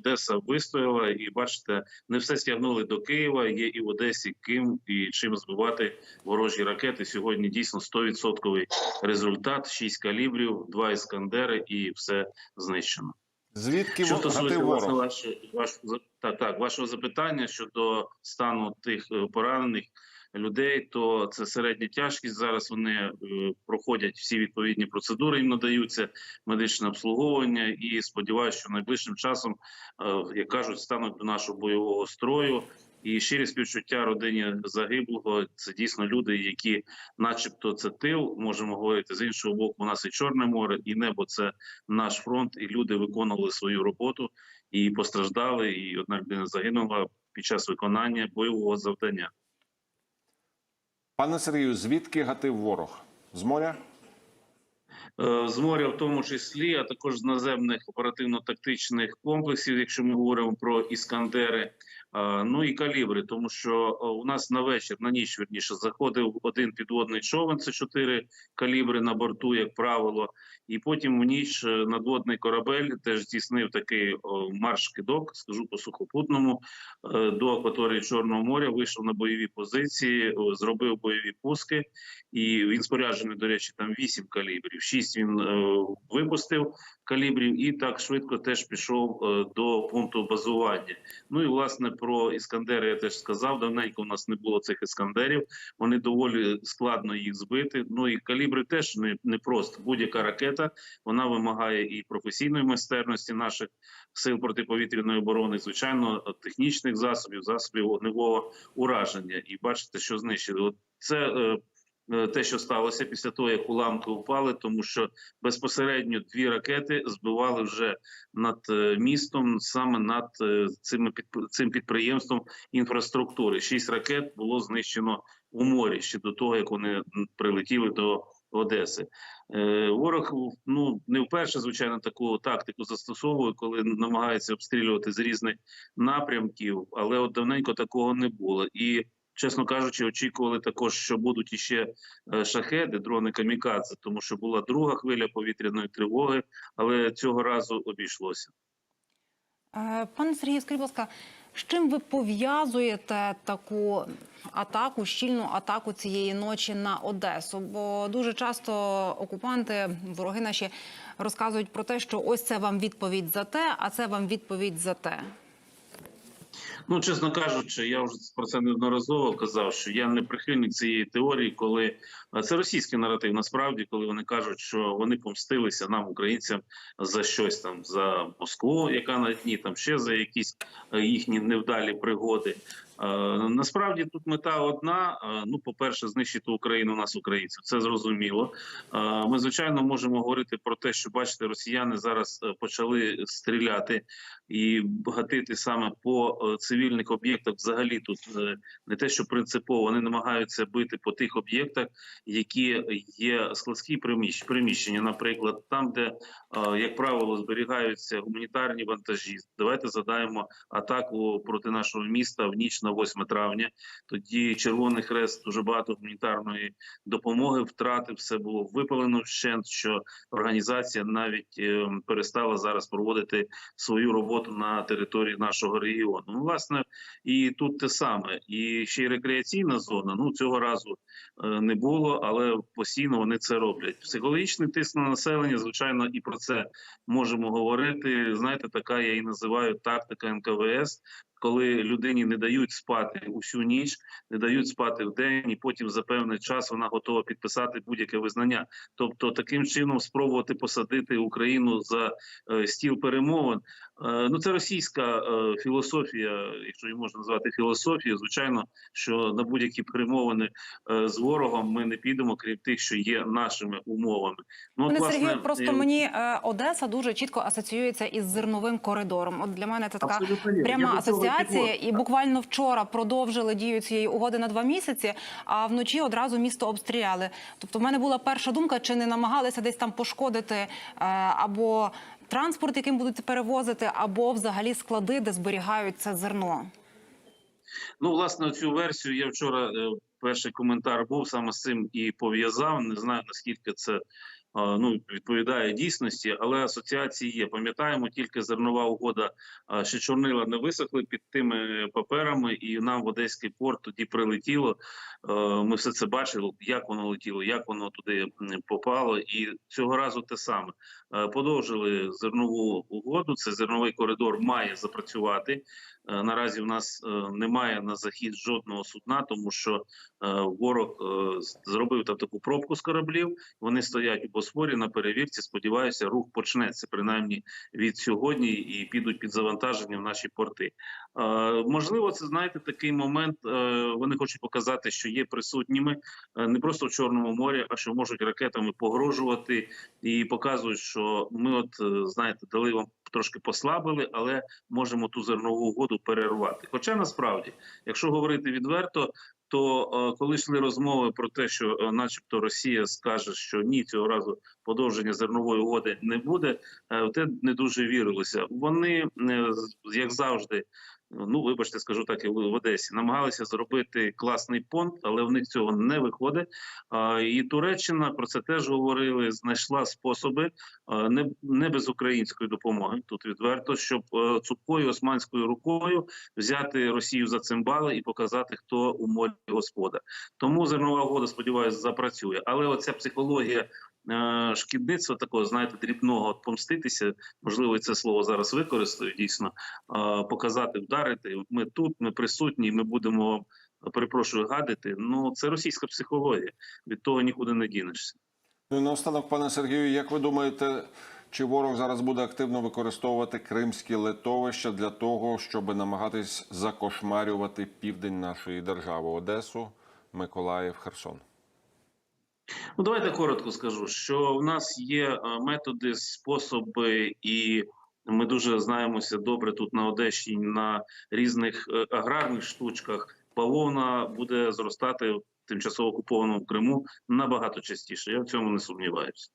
Одеса вистояла, і бачите, не все стягнули до Києва. Є і в Одесі ким і чим збивати ворожі ракети. Сьогодні дійсно 100% результат: 6 калібрів, 2 іскандери, і все знищено. Звідки Що стосується власне вашого вашого так, так, вашого запитання щодо стану тих е, поранених людей, то це середня тяжкість. Зараз вони е, проходять всі відповідні процедури, їм надаються медичне обслуговування, і сподіваюся, що найближчим часом, е, як кажуть, стануть до нашого бойового строю. І щирі співчуття родині загиблого це дійсно люди, які, начебто, це тил, можемо говорити з іншого боку. У нас і чорне море, і небо це наш фронт, і люди виконували свою роботу і постраждали. І одна людина загинула під час виконання бойового завдання. Пане Сергію, звідки гатив ворог? З моря? Е, з моря, в тому числі, а також з наземних оперативно-тактичних комплексів, якщо ми говоримо про іскандери, ну і калібри, тому що е, у нас на вечір, на ніч верніше, заходив один підводний човен. Це чотири калібри на борту, як правило, і потім в ніч е, надводний корабель теж здійснив такий о, марш-кидок, скажу по сухопутному, е, до акваторії Чорного моря. Вийшов на бойові позиції, зробив бойові пуски. І він споряджений, до речі, там 8 калібрів. 6 він е, випустив калібрів, і так швидко теж пішов е, до пункту базування. Ну і власне про іскандери я теж сказав. Давненько у нас не було цих іскандерів. Вони доволі складно їх збити. Ну і калібри теж не, не просто. Будь-яка ракета вона вимагає і професійної майстерності наших сил протиповітряної оборони, звичайно, технічних засобів, засобів вогневого ураження. І бачите, що знищили. Це. Е, Те, що сталося після того, як уламки упали, тому що безпосередньо дві ракети збивали вже над е, містом, саме над е, цими підп- цим підприємством інфраструктури. Шість ракет було знищено у морі ще до того, як вони прилетіли до Одеси. Ворог ну не вперше, звичайно, таку тактику застосовує, коли намагається обстрілювати з різних напрямків, але от давненько такого не було. І чесно кажучи, очікували також, що будуть іще е, шахеди, дрони камікадзе, тому що була друга хвиля повітряної тривоги, але цього разу обійшлося. Е, Пане Сергію, скажіть, будь ласка, з чим ви пов'язуєте таку атаку, щільну атаку цієї ночі на Одесу? Бо дуже часто окупанти, вороги наші розказують про те, що ось це вам відповідь за те, а це вам відповідь за те. Ну, чесно кажучи, я вже про це неодноразово казав, що я не прихильник цієї теорії, коли це російський наратив, насправді, коли вони кажуть, що вони помстилися нам, українцям, за щось там за Москву, яка на дні, там ще за якісь е, їхні невдалі пригоди. Е, Насправді тут мета одна: Е, ну, по-перше, знищити Україну нас, українців. Це зрозуміло. Е, Ми звичайно можемо говорити про те, що бачите, росіяни зараз почали стріляти і гатити саме по цивільних об'єктах. Взагалі тут не те, що принципово вони намагаються бити по тих об'єктах, які є складські приміщ- приміщення, наприклад, там, де як правило зберігаються гуманітарні вантажі. Давайте задаємо атаку проти нашого міста в ніч на 8 травня. Тоді Червоний Хрест дуже багато гуманітарної допомоги втратив. Все було випалено вщент, що організація навіть е, перестала зараз проводити свою роботу на території нашого регіону. Ну, власне, і тут те саме, і ще й рекреаційна зона. Ну цього разу е, не було, але постійно вони це роблять. Психологічний тиск на населення, звичайно, і про це можемо говорити. Знаєте, така я і називаю тактика НКВС. Коли людині не дають спати усю ніч, не дають спати в день, і потім за певний час вона готова підписати будь-яке визнання. Тобто, таким чином спробувати посадити Україну за е, стіл перемовин. Е, ну це російська е, філософія, якщо її можна назвати філософією. Звичайно, що на будь-які перемовини е, з ворогом ми не підемо, крім тих, що є нашими умовами. Ну от, власне, Сергію, просто е, мені Одеса дуже чітко асоціюється із зерновим коридором. От для мене це така Абсолютно пряма Я асоціація. І буквально вчора продовжили дію цієї угоди на два місяці, а вночі одразу місто обстріляли. Тобто, в мене була перша думка, чи не намагалися десь там пошкодити або транспорт, яким будуть перевозити, або взагалі склади, де зберігають це зерно. Ну, власне, цю версію я вчора е, перший коментар був саме з цим і пов'язав. Не знаю наскільки це ну відповідає дійсності, але асоціації є. Пам'ятаємо, тільки зернова угода, ще чорнила не висохли під тими паперами, і нам в Одеський порт тоді прилетіло. Ми все це бачили, як воно летіло, як воно туди попало, і цього разу те саме. Подовжили зернову угоду. Це зерновий коридор має запрацювати. Е, Наразі в нас е, немає на захід жодного судна, тому що е, ворог зробив там таку пробку з кораблів. Вони стоять у Босфорі на перевірці. Сподіваюся, рух почнеться принаймні від сьогодні і підуть під завантаження в наші порти. Можливо, це знаєте такий момент. Вони хочуть показати, що є присутніми не просто в Чорному морі, а що можуть ракетами погрожувати і показують, що ми, от знаєте, дали вам трошки послабили, але можемо ту зернову угоду перервати. Хоча насправді, якщо говорити відверто. То е, коли йшли розмови про те, що, е, начебто, Росія скаже, що ні, цього разу подовження зернової угоди не буде, е, в те не дуже вірилося. Вони, е, як завжди, ну вибачте, скажу так, і в Одесі, намагалися зробити класний понт, але в них цього не виходить. І Туреччина про це теж говорили. Знайшла способи не, не без української допомоги. Тут відверто, щоб е, цупкою османською рукою взяти Росію за цимбали і показати, хто у морі господар. Тому зернова угода, сподіваюся, запрацює. Але оця психологія. Шкідництва такого, знаєте, дрібного помститися, можливо, це слово зараз використаю дійсно, показати, вдарити. Ми тут, ми присутні, ми будемо перепрошую, гадити. Ну це російська психологія. Від того нікуди не дінешся. Ну і наостанок, пане Сергію, як ви думаєте, чи ворог зараз буде активно використовувати кримські литовища для того, щоб намагатись закошмарювати південь нашої держави Одесу, Миколаїв, Херсон? Ну, давайте коротко скажу, що в нас є е, методи, способи, і ми дуже знаємося добре тут на Одещині на різних е, аграрних штучках. Бавовна буде зростати в тимчасово окупованому Криму набагато частіше. Я в цьому не сумніваюся.